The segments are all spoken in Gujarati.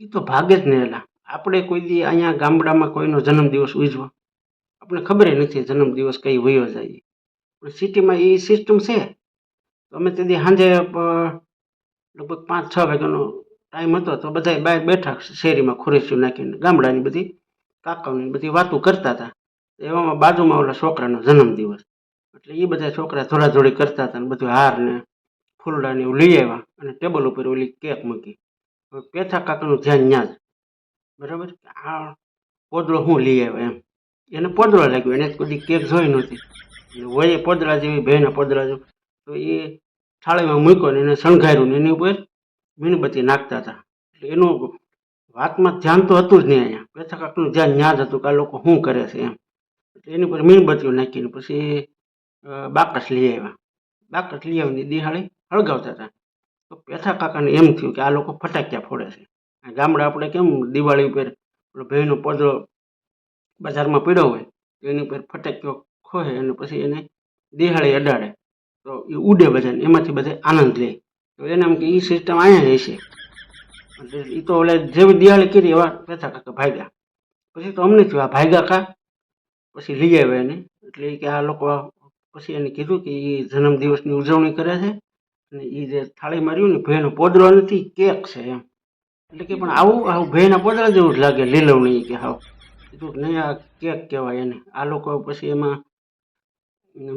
એ તો ભાગે જ નહીં એલા. આપણે કોઈ દી અહીંયા ગામડામાં કોઈનો જન્મદિવસ ઉજવો. આપણે ખબર નથી જન્મદિવસ કઈ વયો જાય. પણ સિટીમાં એ સિસ્ટમ છે. તો અમે તેથી સાંજે લગભગ પાંચ, છ વાગ્યાનો ટાઈમ હતો તો બધા બહાર બેઠા શેરીમાં ખુરશીઓ નાખીને ગામડાની બધી કાકાઓની બધી વાતો કરતા હતા. એવામાં બાજુમાં ઓલા છોકરાનો જન્મદિવસ. એટલે એ બધા છોકરા ધોળાધોળી કરતા હતા ને બધું હાર ને ફૂલડા એવું લઈ આવ્યા અને ટેબલ ઉપર ઓલી કેક મૂકી. પેથા કાકાનું ધ્યાન ન્યા જ. બરાબર? આ પોદળો હું લઈ આવ્યો એમ. એને પોદળો લાગ્યો, એને કોઈ કેક જોઈ નહોતી. એટલે વયે પોદળા જેવી ભેના પોદળા જેવું. તો એ થાળીમાં મૂક્યો ને એને શણગાર્યું ને એની ઉપર મીણબત્તી નાખતા હતા. એટલે એનું વાતમાં ધ્યાન તો હતું જ નહીં અહીંયા. પેથા કાકનું ધ્યાન ન્યા જ હતું કે આ લોકો શું કરે છે એમ. એટલે એની ઉપર મીણબત્તીઓ નાખીને પછી બાકસ લઈ આવ્યા. બાકસ લઈ આવીને દિહાળી હળગાવતા હતા. તો પેથા કાકાને એમ થયું કે આ લોકો ફટાકિયા ફોડે છે. ગામડે આપણે કેમ દિવાળી ઉપર પેલો ભેંનો પોદળો બજારમાં પડ્યો હોય, તો એની ઉપર ફટાક્યો ખોહે અને પછી એને દિહાળી અડાડે. તો એ ઉડે બધાને, એમાંથી બધા આનંદ લે. તો એને એમ કે એ સિસ્ટમ અહીંયા હશે. એ તો ઓલે જેવી દિવાળી કરી એવા પેથા કાકા ભાગ્યા. પછી તો અમને થયું આ ભાગ્યા કા? પછી લઈ આવ્યા એને. એટલે કે આ લોકો, પછી એને કીધું કે એ જન્મદિવસની ઉજવણી કરે છે. અને એ જે થાળી માર્યું ને ભેનો પોદળો નથી, કેક છે એમ. એટલે કે પણ આવું આવું ભેના પોદળા જેવું જ લાગે, લીલવણી કે હાવ. કીધું નહીં આ કેક કહેવાય એને. આ લોકો પછી એમાં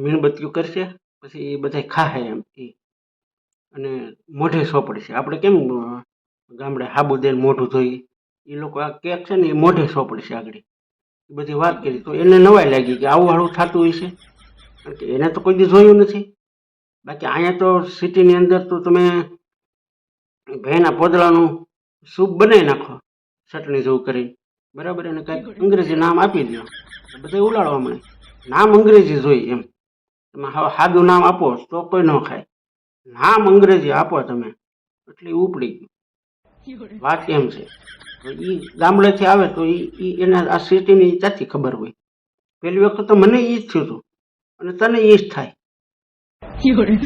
મીણબત્તીઓ કરશે, પછી એ બધા ખાહે એમ એ અને મોઢે સોંપડશે. આપણે કેમ ગામડે હાબુ દઈને મોઢું ધોઈએ એ લોકો આ કેક છે ને એ મોઢે સોંપડશે આગળ. બધી વાત કરી. તો એને નવાઈ લાગી કે આવું હાળું થતું હોય છે. એને તો કોઈ દી જોયું નથી. બાકી અહીંયા તો સિટીની અંદર તો તમે ભેના પોદળાનું સૂપ બનાવી નાખો, ચટણી જેવું કરી બરાબર? એને કંઈક અંગ્રેજી નામ આપી દો બધા ઉલાડવા મળે. નામ અંગ્રેજી જોઈ એમ. તમે હવે સાદું નામ આપો તો કોઈ ન ખાય. નામ અંગ્રેજી આપો તમે. એટલે ઉપડી ગયું. વાત એમ છે. એ ગામડેથી આવે તો એ એને આ સિટીની ત્યાંથી ખબર હોય? પહેલી વખત તો મને એ જ થયું હતું. અને તને એ જ થાય. 有人。